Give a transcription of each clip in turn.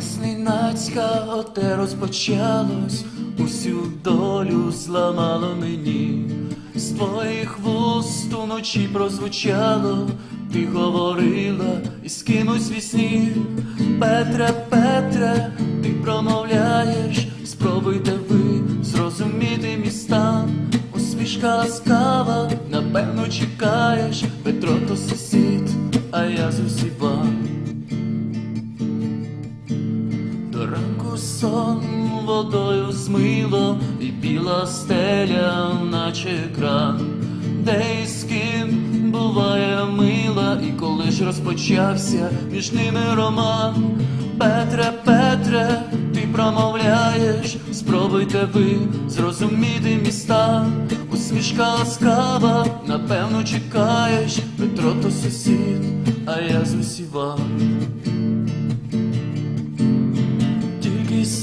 Зненацька оте розпочалось, усю долю зламало мені, з твоїх вуст уночі прозвучало, ти говорила із кимось вісні. Петре, Петре, ти промовляєш, спробуйте ви зрозуміти мій. Усмішка ласкава, напевно, чекаєш, Петро то сусід, а я з усіма. Сон водою змило, і біла стеля, наче екран, де і ким буває мила, і коли ж розпочався між ними роман. Петре, Петре, ти промовляєш, спробуйте ви зрозуміти мій стан. Усмішка ласкава, напевно, чекаєш, Петро то сусід, а я з усіма.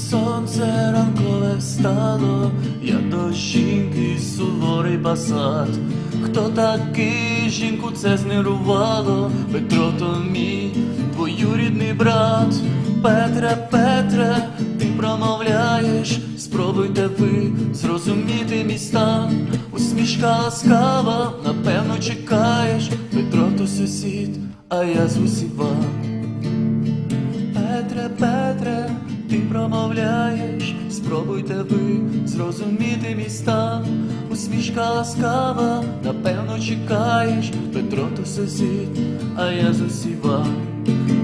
Сонце ранкове встало, я до жінки суворий посад. Хто такий жінку це знерувало? Петро то мій двоюрідний брат. Петре, Петре, ти промовляєш, спробуйте ви зрозуміти мій стан. Усмішка ласкава, напевно, чекаєш. Петро то сусід, а я з усіма. Петре, Петре, спробуйте ви зрозуміти мій стан. Усмішка ласкава, напевно, чекаєш, Петро то сусід, а я з усіма.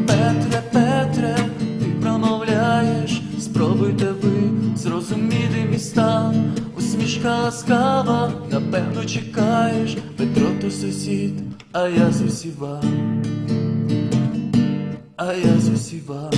Петре, Петре, ти промовляєш, спробуйте ви зрозуміти мій стан. Усмішка ласкава, напевно, чекаєш, Петро то сусід, а я з. А я з усіма.